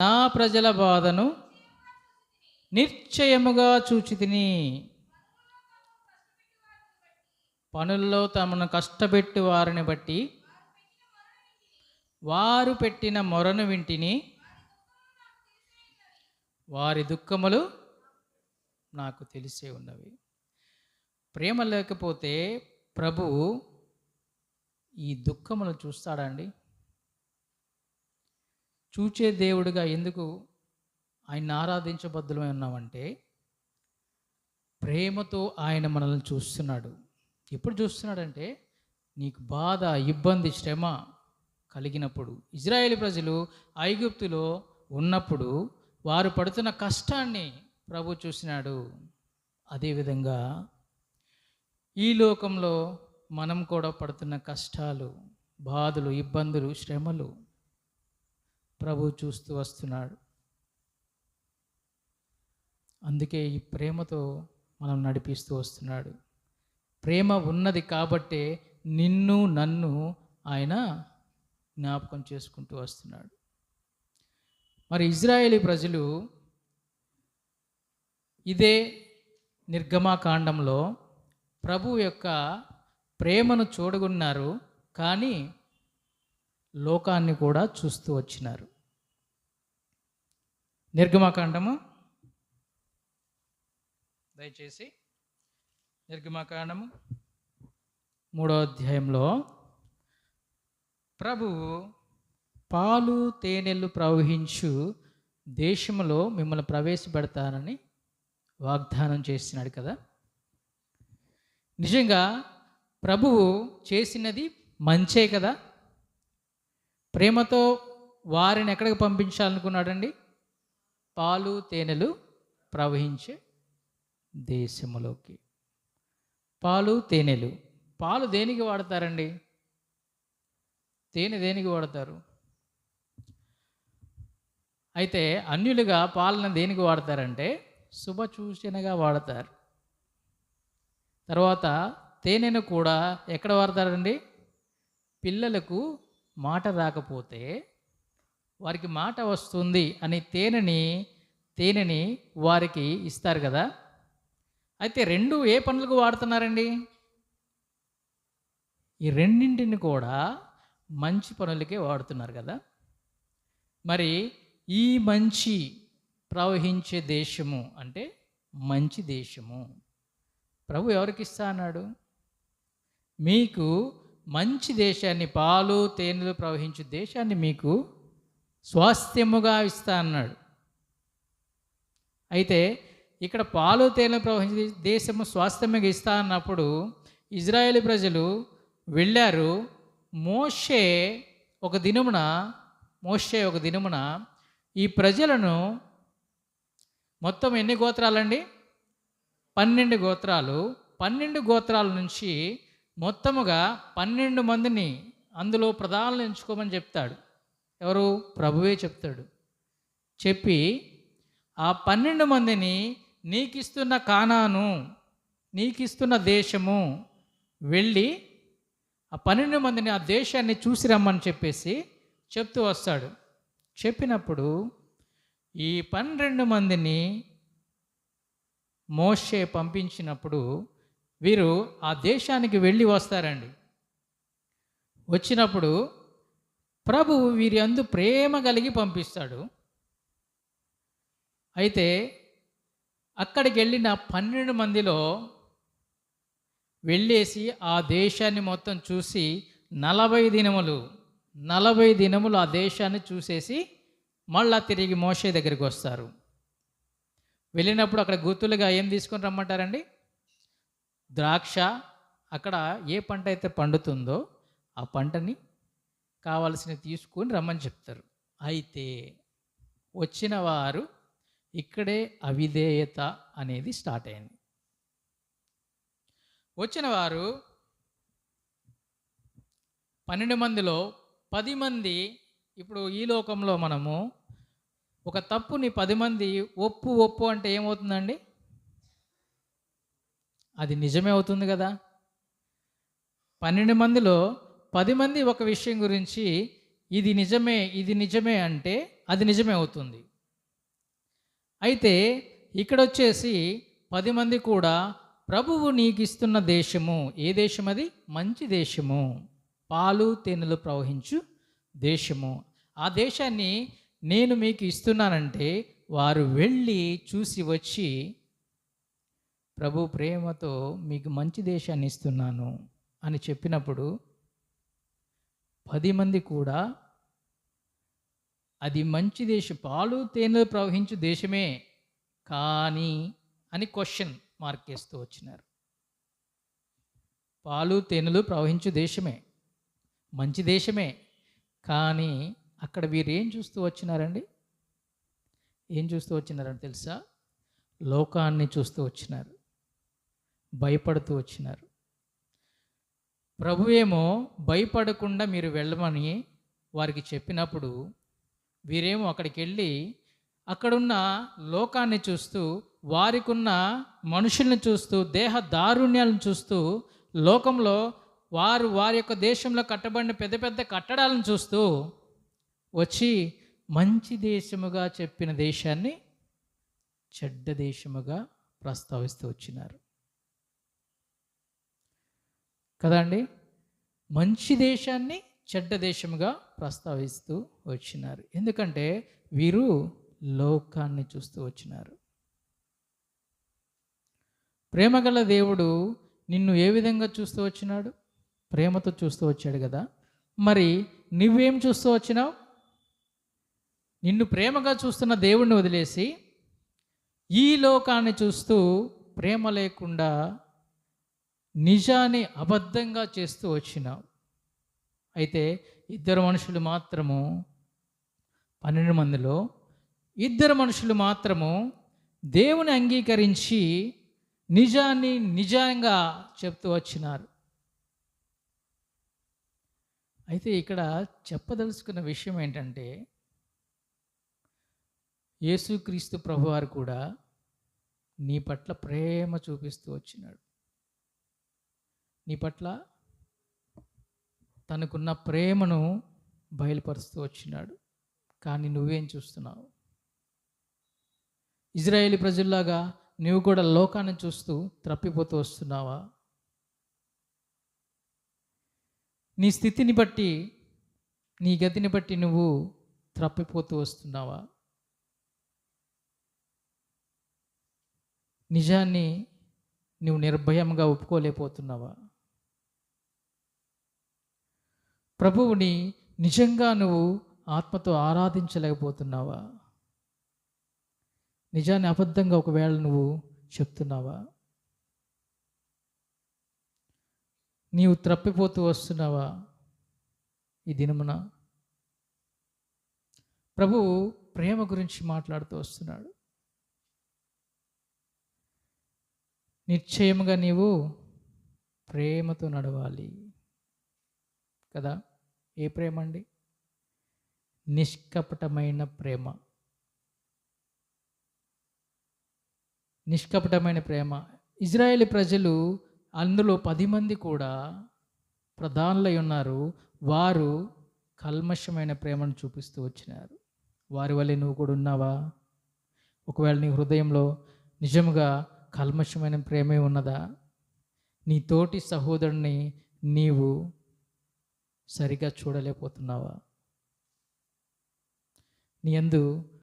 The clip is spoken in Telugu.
నా ప్రజల బాధను నిశ్చయముగా చూచితిని. పనుల్లో తమను కష్టపెట్టు వారిని బట్టి వారు పెట్టిన మొరను వింటిని. వారి దుఃఖములు నాకు తెలిసే ఉన్నవి. ప్రేమ లేకపోతే ప్రభు ఈ దుఃఖములు చూస్తాడండి చూచే దేవుడిగా ఎందుకు ఆయన్ని ఆరాధించబద్దులమై ఉన్నామంటే ప్రేమతో ఆయన మనల్ని చూస్తున్నాడు. ఎప్పుడు చూస్తున్నాడంటే నీకు బాధ ఇబ్బంది శ్రమ కలిగినప్పుడు. ఇజ్రాయేల్ ప్రజలు ఐగుప్తులో ఉన్నప్పుడు వారు పడుతున్న కష్టాన్ని ప్రభు చూసినాడు. అదేవిధంగా ఈ లోకంలో మనం కూడా పడుతున్న కష్టాలు బాధలు ఇబ్బందులు శ్రమలు ప్రభు చూస్తూ వస్తున్నాడు. అందుకే ఈ ప్రేమతో మనం నడిపిస్తూ వస్తున్నాడు. ప్రేమ ఉన్నది కాబట్టే నిన్ను నన్ను ఆయన జ్ఞాపకం చేసుకుంటూ వస్తున్నాడు. మరి ఇజ్రాయేలీ ప్రజలు ఇదే నిర్గమాకాండంలో ప్రభు యొక్క ప్రేమను చూడగొన్నారు. కానీ లోకాన్ని కూడా చూస్తూ వచ్చినారు. నిర్గమాకాండము. దయచేసి నిర్గమాకాండము మూడో అధ్యాయంలో ప్రభువు పాలు తేనెలు ప్రవహించు దేశంలో మిమ్మల్ని ప్రవేశపెడతానని వాగ్దానం చేస్తున్నాడు కదా. నిజంగా ప్రభువు చేసినది మంచే కదా? ప్రేమతో వారిని ఎక్కడికి పంపించాలనుకున్నాడండి? పాలు తేనెలు ప్రవహించే దేశములోకి. పాలు తేనెలు. పాలు దేనికి వాడతారండి? తేనె దేనికి వాడతారు? అయితే అన్యులుగా పాలన దేనికి వాడతారంటే శుభ సూచనగా వాడతారు. తర్వాత తేనెను కూడా ఎక్కడ వాడతారండి? పిల్లలకు మాట రాకపోతే వారికి మాట వస్తుంది అని తేనెని తేనెని వారికి ఇస్తారు కదా. అయితే రెండు ఏ పనులకు వాడుతున్నారండి? ఈ రెండింటిని కూడా మంచి పనులకే వాడుతున్నారు కదా. మరి ఈ మంచి ప్రవహించే దేశము అంటే మంచి దేశము. ప్రభు ఎవరికి ఇస్తా అన్నాడు? మీకు మంచి దేశాన్ని పాలు తేనెలు ప్రవహించే దేశాన్ని మీకు స్వాస్థ్యముగా ఇస్తా అన్నాడు. అయితే ఇక్కడ పాలు తేనెలు ప్రవహించే దేశము స్వాస్థ్యముగా ఇస్తా అన్నప్పుడు ఇజ్రాయేల్ ప్రజలు వెళ్ళారు. మోషే ఒక దినమున మోషే ఒక దినమున ఈ ప్రజలను మొత్తం ఎన్ని గోత్రాలండి? పన్నెండు గోత్రాలు. పన్నెండు గోత్రాల నుంచి మొత్తముగా పన్నెండు మందిని అందులో ప్రధానులు ఎంచుకోమని చెప్తాడు. ఎవరు? ప్రభువే చెప్తాడు. చెప్పి ఆ పన్నెండు మందిని నీకిస్తున్న కానాను నీకిస్తున్న దేశము వెళ్ళి ఆ పన్నెండు మందిని ఆ దేశాన్ని చూసి రమ్మని చెప్పేసి చెప్తూ వస్తాడు. చెప్పినప్పుడు ఈ పన్నెండు మందిని మోషే పంపించినప్పుడు వీరు ఆ దేశానికి వెళ్ళి వస్తారండి. వచ్చినప్పుడు ప్రభువు వీరి అందు ప్రేమ కలిగి పంపిస్తాడు. అయితే అక్కడికి వెళ్ళిన పన్నెండు మందిలో వెళ్ళేసి ఆ దేశాన్ని మొత్తం చూసి నలభై దినములు నలభై దినములు ఆ దేశాన్ని చూసేసి మళ్ళా తిరిగి మోసే దగ్గరికి వస్తారు. వెళ్ళినప్పుడు అక్కడ గుర్తులుగా ఏం తీసుకొని రమ్మంటారండి? ద్రాక్ష అక్కడ ఏ పంట అయితే పండుతుందో ఆ పంటని కావాల్సినవి తీసుకొని రమ్మని చెప్తారు. అయితే వచ్చిన వారు ఇక్కడే అవిధేయత అనేది స్టార్ట్ అయింది. వచ్చిన వారు పన్నెండు మందిలో పది మంది ఇప్పుడు ఈ లోకంలో మనము ఒక తప్పుని పది మంది ఒప్పు ఒప్పు అంటే ఏమవుతుందండి? అది నిజమే అవుతుంది కదా? పన్నెండు మందిలో పది మంది ఒక విషయం గురించి ఇది నిజమే ఇది నిజమే అంటే అది నిజమే అవుతుంది. అయితే ఇక్కడ వచ్చేసి పది మంది కూడా ప్రభువు నీకు ఇస్తున్న దేశము ఏ దేశం అది? మంచి దేశము. పాలు తేనెలు ప్రవహించు దేశము. ఆ దేశాన్ని నేను మీకు ఇస్తున్నానంటే వారు వెళ్ళి చూసి వచ్చి ప్రభు ప్రేమతో మీకు మంచి దేశాన్ని ఇస్తున్నాను అని చెప్పినప్పుడు పది మంది కూడా అది మంచి దేశం పాలు తేనెలు ప్రవహించు దేశమే కానీ అని క్వశ్చన్ మార్క్ వేస్తూ వచ్చినారు. పాలు తేనెలు ప్రవహించు దేశమే మంచి దేశమే కానీ అక్కడ వీరు ఏం చూస్తూ వచ్చినారండి? ఏం చూస్తూ వచ్చినారని తెలుసా? లోకాన్ని చూస్తూ వచ్చినారు. భయపడుతూ వచ్చినారు. ప్రభువేమో భయపడకుండా మీరు వెళ్ళమని వారికి చెప్పినప్పుడు వీరేమో అక్కడికి వెళ్ళి అక్కడున్న లోకాన్ని చూస్తూ వారికున్న మనుషుల్ని చూస్తూ దేహ దారుణ్యాలను చూస్తూ లోకంలో వారు వారి యొక్క దేశంలో కట్టబడిన పెద్ద పెద్ద కట్టడాలను చూస్తూ వచ్చి మంచి దేశముగా చెప్పిన దేశాన్ని చెడ్డ దేశముగా ప్రస్తావిస్తూ వచ్చినారు. కదా అండి? మంచి దేశాన్ని చెడ్డ దేశముగా ప్రస్తావిస్తూ వచ్చినారు. ఎందుకంటే వీరు లోకాన్ని చూస్తూ వచ్చినారు. ప్రేమగల దేవుడు నిన్ను ఏ విధంగా చూస్తూ వచ్చినాడు? ప్రేమతో చూస్తూ వచ్చాడు కదా. మరి నువ్వేం చూస్తూ వచ్చినావు? నిన్ను ప్రేమగా చూస్తున్న దేవుణ్ణి వదిలేసి ఈ లోకాన్ని చూస్తూ ప్రేమ లేకుండా నిజాన్ని అబద్ధంగా చేస్తూ వచ్చినావు అయితే ఇద్దరు మనుషులు మాత్రము పన్నెండు మందిలో ఇద్దరు మనుషులు మాత్రము దేవుని అంగీకరించి నిజాన్ని నిజంగా చెప్తూ వచ్చినారు. అయితే ఇక్కడ చెప్పదలుచుకున్న విషయం ఏంటంటే యేసుక్రీస్తు ప్రభువారు కూడా నీ పట్ల ప్రేమ చూపిస్తూ వచ్చినాడు. నీ పట్ల తనకున్న ప్రేమను బయలుపరుస్తూ వచ్చినాడు. కానీ నువ్వేం చూస్తున్నావు? ఇజ్రాయేలీ ప్రజల్లాగా నువ్వు కూడా లోకాన్ని చూస్తూ త్రప్పిపోతూ వస్తున్నావా? నీ స్థితిని బట్టి నీ గతిని బట్టి నువ్వు త్రప్పిపోతూ వస్తున్నావా? నిజాన్ని నువ్వు నిర్భయంగా ఒప్పుకోలేకపోతున్నావా? ప్రభువుని నిజంగా నువ్వు ఆత్మతో ఆరాధించలేకపోతున్నావా? నిజాన్ని అబద్ధంగా ఒకవేళ నువ్వు చెప్తున్నావా? నీవు త్రప్పిపోతూ వస్తున్నావా ఈ దినమున? ప్రభువు ప్రేమ గురించి మాట్లాడుతూ వస్తున్నాడు. నిశ్చయముగా నీవు ప్రేమతో నడవాలి. కదా? ఏ ప్రేమ అండి? నిష్కపటమైన ప్రేమ. నిష్కపటమైన ప్రేమ. ఇజ్రాయేల్ ప్రజలు అందులో పది మంది కూడా ప్రధానులై ఉన్నారు. వారు కల్మషమైన ప్రేమను చూపిస్తూ వచ్చినారు. వారి వల్లే నువ్వు కూడా ఉన్నావా? ఒకవేళ నీ హృదయంలో నిజముగా కల్మషమైన ప్రేమే ఉన్నదా? నీ తోటి సహోదరుని నీవు సరిగా చూడలేకపోతున్నావా? నీ యందు